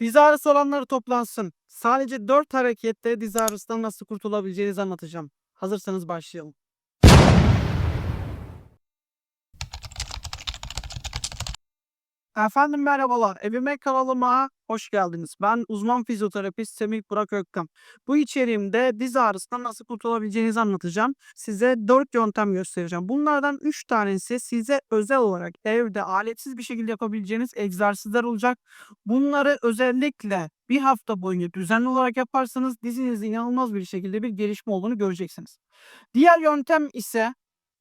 Diz ağrısı olanları toplansın. Sadece 4 harekette diz ağrısından nasıl kurtulabileceğinizi anlatacağım. Hazırsanız başlayalım. Efendim merhabalar. Evime kanalıma hoş geldiniz. Ben uzman fizyoterapist Semih Burak Öktem. Bu içeriğimde diz ağrısından nasıl kurtulabileceğinizi anlatacağım. Size 4 yöntem göstereceğim. Bunlardan 3 tanesi size özel olarak evde aletsiz bir şekilde yapabileceğiniz egzersizler olacak. Bunları özellikle bir hafta boyunca düzenli olarak yaparsanız dizinizde inanılmaz bir şekilde bir gelişme olduğunu göreceksiniz. Diğer yöntem ise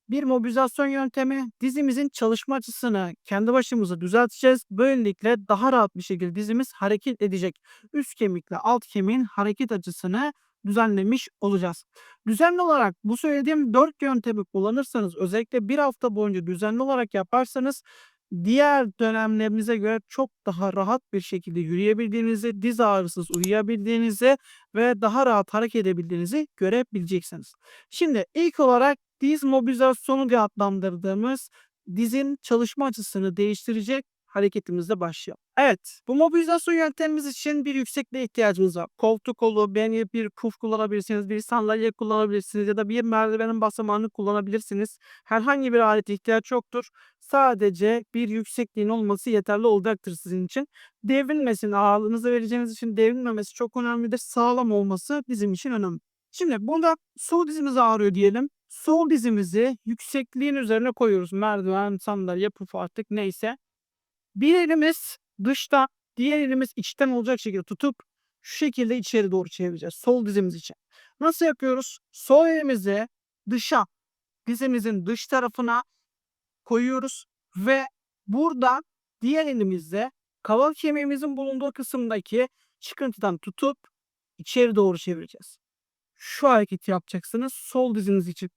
bir mobilizasyon yöntemi dizimizin çalışma açısını kendi başımıza düzelteceğiz. Böylelikle daha rahat bir şekilde dizimiz hareket edecek. Üst kemikle alt kemiğin hareket açısını düzenlemiş olacağız. Düzenli olarak bu söylediğim 4 yöntemi kullanırsanız özellikle bir hafta boyunca düzenli olarak yaparsanız diğer dönemlerinize göre çok daha rahat bir şekilde yürüyebildiğinizi, diz ağrısız uyuyabildiğinizi ve daha rahat hareket edebildiğinizi görebileceksiniz. Şimdi ilk olarak diz mobilizasyonu diye adlandırdığımız dizin çalışma açısını değiştirecek hareketimizle başlayalım. Evet, bu mobilizasyon yöntemimiz için bir yüksekliğe ihtiyacımız var. Koltuk kolu, beni bir puf kullanabilirsiniz, bir sandalye kullanabilirsiniz ya da bir merdivenin basamağını kullanabilirsiniz. Herhangi bir alete ihtiyaç yoktur. Sadece bir yüksekliğin olması yeterli olacaktır sizin için. Devrilmesin, ağırlığınızı vereceğiniz için devrilmemesi çok önemlidir. Sağlam olması bizim için önemli. Şimdi burada sol dizimiz ağrıyor diyelim. Sol dizimizi yüksekliğin üzerine koyuyoruz. Merdiven, sandalye, puf artık neyse. Bir elimiz dışta, diğer elimiz içten olacak şekilde tutup şu şekilde içeri doğru çevireceğiz. Sol dizimiz için. Nasıl yapıyoruz? Sol elimizi dışa, dizimizin dış tarafına koyuyoruz ve burada diğer elimizle kaval kemiğimizin bulunduğu kısımdaki çıkıntıdan tutup içeri doğru çevireceğiz. Şu hareketi yapacaksınız sol diziniz için.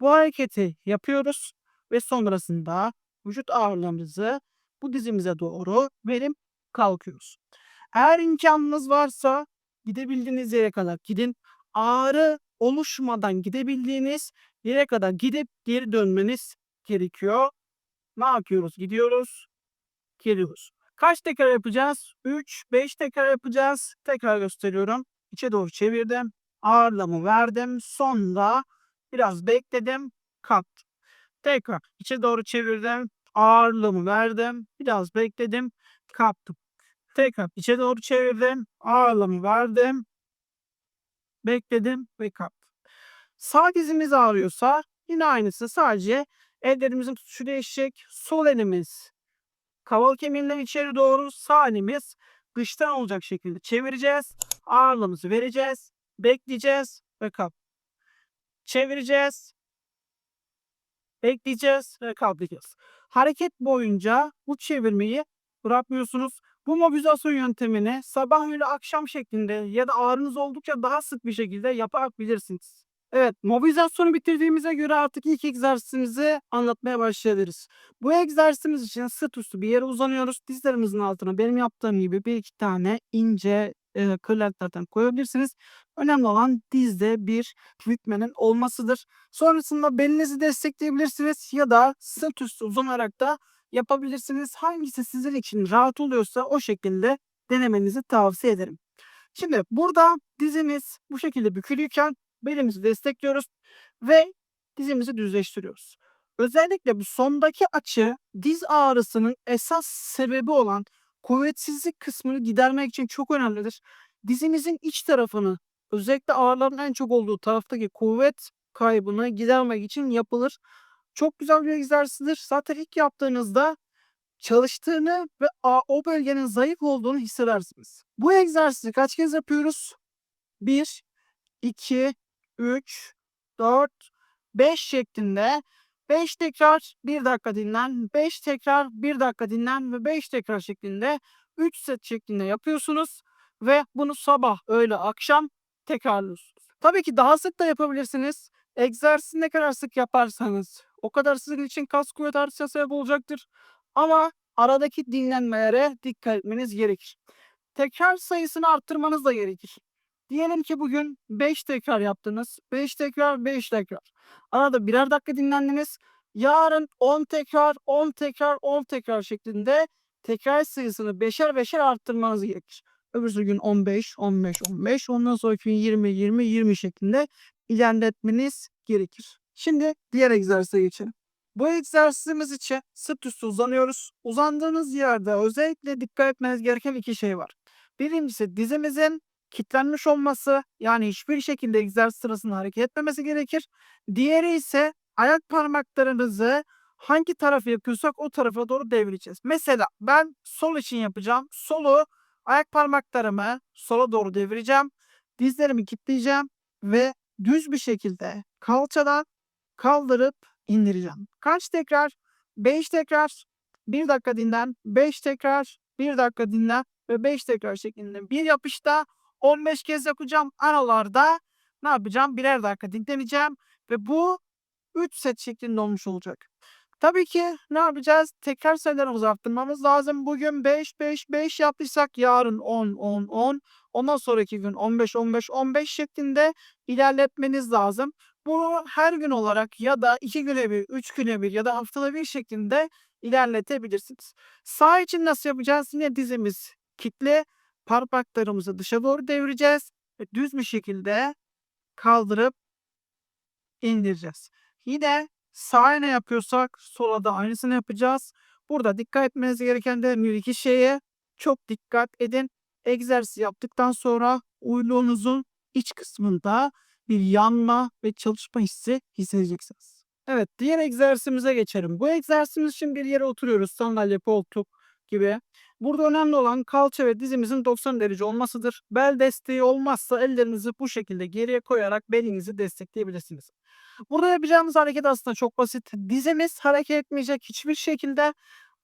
Bu hareketi yapıyoruz ve sonrasında vücut ağırlığımızı bu dizimize doğru verip kalkıyoruz. Eğer imkanınız varsa gidebildiğiniz yere kadar gidin. Ağrı oluşmadan gidebildiğiniz yere kadar gidip geri dönmeniz gerekiyor. Ne yapıyoruz? Gidiyoruz, geliyoruz. Kaç tekrar yapacağız? 3, 5 tekrar yapacağız. Tekrar gösteriyorum. İçe doğru çevirdim. Ağırlığımı verdim. Sonra biraz bekledim. Kalktım. Tekrar içe doğru çevirdim. Ağırlığımı verdim. Biraz bekledim. Kalktım. Tekrar içe doğru çevirdim. Ağırlığımı verdim. Bekledim ve kalktım. Sağ dizimiz ağrıyorsa yine aynısı. Sadece ellerimizin tutuşu değişecek. Sol elimiz kaval kemiğinden içeri doğru. Sağ elimiz dıştan olacak şekilde çevireceğiz. Ağırlığımızı vereceğiz. Bekleyeceğiz ve kalk. Çevireceğiz. Bekleyeceğiz ve kalkacağız. Hareket boyunca bu çevirmeyi bırakmıyorsunuz. Bu mobilizasyon yöntemini sabah öğle akşam şeklinde ya da ağrınız oldukça daha sık bir şekilde yapabilirsiniz. Evet, mobilizasyonu bitirdiğimize göre artık ilk egzersizimizi anlatmaya başlayabiliriz. Bu egzersizimiz için sırt üstü bir yere uzanıyoruz. Dizlerimizin altına benim yaptığım gibi bir iki tane ince e, kırlentlerden koyabilirsiniz. Önemli olan dizde bir bükmenin olmasıdır. Sonrasında belinizi destekleyebilirsiniz ya da sırt üstü uzanarak da yapabilirsiniz. Hangisi sizin için rahat oluyorsa o şekilde denemenizi tavsiye ederim. Şimdi burada dizimiz bu şekilde bükülüyken belimizi destekliyoruz ve dizimizi düzleştiriyoruz. Özellikle bu sondaki açı diz ağrısının esas sebebi olan kuvvetsizlik kısmını gidermek için çok önemlidir. Dizimizin iç tarafını özellikle ağrıların en çok olduğu taraftaki kuvvet kaybını gidermek için yapılır. Çok güzel bir egzersizdir. Zaten ilk yaptığınızda çalıştığını ve o bölgenin zayıf olduğunu hissedersiniz. Bu egzersizi kaç kez yapıyoruz? 1, 2, 3, 4, 5 şeklinde 5 tekrar 1 dakika dinlen, 5 tekrar 1 dakika dinlen ve 5 tekrar şeklinde 3 set şeklinde yapıyorsunuz ve bunu sabah, öğle, akşam tekrarlıyorsunuz. Tabii ki daha sık da yapabilirsiniz. Egzersizi ne kadar sık yaparsanız o kadar sizin için kas kuvvet artışına sebep olacaktır. Ama aradaki dinlenmelere dikkat etmeniz gerekir. Tekrar sayısını arttırmanız da gerekir. Diyelim ki bugün 5 tekrar yaptınız. 5 tekrar, 5 tekrar. Arada birer dakika dinlendiniz. Yarın 10 tekrar, 10 tekrar, 10 tekrar şeklinde tekrar sayısını beşer beşer arttırmanız gerekir. Öbürsü gün 15, 15, 15. Ondan sonraki gün 20, 20, 20 şeklinde ilerletmeniz gerekir. Şimdi diğer egzersize geçelim. Bu egzersizimiz için sırt üstü uzanıyoruz. Uzandığınız yerde özellikle dikkat etmeniz gereken iki şey var. Birincisi dizimizin kilitlenmiş olması yani hiçbir şekilde egzersiz sırasında hareket etmemesi gerekir. Diğeri ise ayak parmaklarınızı hangi tarafı yapıyorsak o tarafa doğru devireceğiz. Mesela ben sol için yapacağım. Solu ayak parmaklarımı sola doğru devireceğim. Dizlerimi kilitleyeceğim ve düz bir şekilde kalçadan kaldırıp indireceğim. Kaç tekrar? 5 tekrar. 1 dakika dinlen. 5 tekrar. 1 dakika dinlen ve 5 tekrar şeklinde bir yapışta 15 kez yapacağım. Aralarda ne yapacağım? Birer dakika dinleneceğim ve bu 3 set şeklinde olmuş olacak. Tabii ki ne yapacağız? Tekrar sayılarımızı arttırmamız lazım. Bugün 5, 5, 5 yaptıysak yarın 10, 10, 10. Ondan sonraki gün 15, 15, 15 şeklinde ilerletmeniz lazım. Bunu her gün olarak ya da 2 güne bir, 3 güne bir ya da haftada bir şeklinde ilerletebilirsiniz. Sağ için nasıl yapacağız? Yine dizimiz kitle, parmaklarımızı dışa doğru devireceğiz ve düz bir şekilde kaldırıp indireceğiz. Yine sağa ne yapıyorsak sola da aynısını yapacağız. Burada dikkat etmeniz gereken de bir iki şeye çok dikkat edin. Egzersiz yaptıktan sonra uyluğunuzun iç kısmında bir yanma ve çalışma hissi hissedeceksiniz. Evet diğer egzersizimize geçelim. Bu egzersizimiz için bir yere oturuyoruz. Sandalye, koltuk gibi. Burada önemli olan kalça ve dizimizin 90 derece olmasıdır. Bel desteği olmazsa ellerinizi bu şekilde geriye koyarak belinizi destekleyebilirsiniz. Burada yapacağımız hareket aslında çok basit. Dizimiz hareket etmeyecek hiçbir şekilde.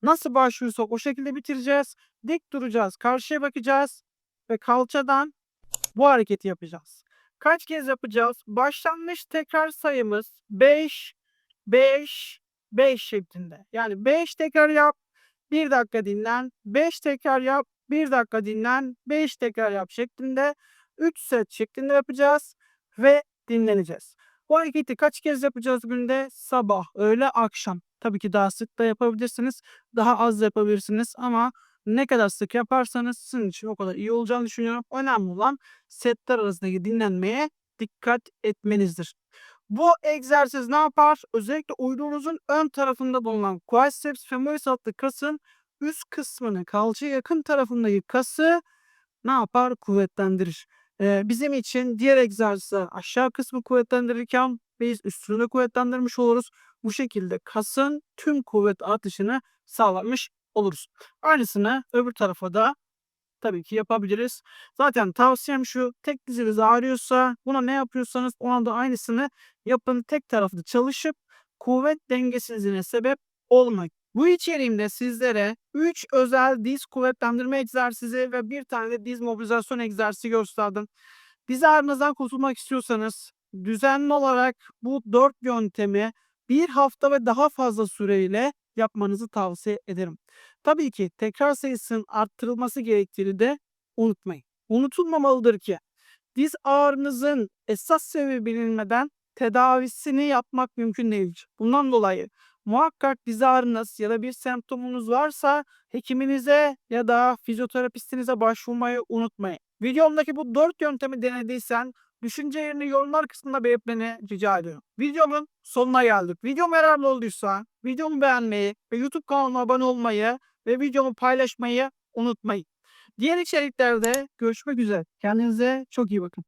Nasıl başlıyorsak o şekilde bitireceğiz. Dik duracağız. Karşıya bakacağız. Ve kalçadan bu hareketi yapacağız. Kaç kez yapacağız? Başlangıç tekrar sayımız 5, 5, 5 şeklinde. Yani 5 tekrar yap. 1 dakika dinlen. 5 tekrar yap. 1 dakika dinlen. 5 tekrar yap şeklinde 3 set şeklinde yapacağız ve dinleneceğiz. Bu hareketi kaç kez yapacağız günde? Sabah, öğle, akşam. Tabii ki daha sık da yapabilirsiniz. Daha az da yapabilirsiniz ama ne kadar sık yaparsanız sizin için o kadar iyi olacağını düşünüyorum. Önemli olan setler arasındaki dinlenmeye dikkat etmenizdir. Bu egzersiz ne yapar? Özellikle uyruğunuzun ön tarafında bulunan quadriceps femoris adlı kasın üst kısmını, kalça yakın tarafındaki kası ne yapar? Kuvvetlendirir. Ee, bizim için diğer egzersizler aşağı kısmı kuvvetlendirirken biz üstünü kuvvetlendirmiş oluruz. Bu şekilde kasın tüm kuvvet artışını sağlamış oluruz. Aynısını öbür tarafa da tabii ki yapabiliriz. Zaten tavsiyem şu tek diziniz ağrıyorsa buna ne yapıyorsanız ona da aynısını yapın. Tek taraflı çalışıp kuvvet dengesizliğine sebep olmayın. Bu içeriğimde sizlere 3 özel diz kuvvetlendirme egzersizi ve bir tane de diz mobilizasyon egzersizi gösterdim. Diz ağrınızdan kurtulmak istiyorsanız düzenli olarak bu 4 yöntemi bir hafta ve daha fazla süreyle yapmanızı tavsiye ederim. Tabii ki tekrar sayısının arttırılması gerektiğini de unutmayın. Unutulmamalıdır ki diz ağrınızın esas sebebi bilinmeden tedavisini yapmak mümkün değildir. Bundan dolayı muhakkak diz ağrınız ya da bir semptomunuz varsa hekiminize ya da fizyoterapistinize başvurmayı unutmayın. Videomdaki bu 4 yöntemi denediysen düşüncelerini yorumlar kısmında belirtmeni rica ediyorum. Videomun sonuna geldik. Videom yararlı olduysa videomu beğenmeyi ve YouTube kanalıma abone olmayı ve videomu paylaşmayı unutmayın. Diğer içeriklerde görüşmek üzere. Kendinize çok iyi bakın.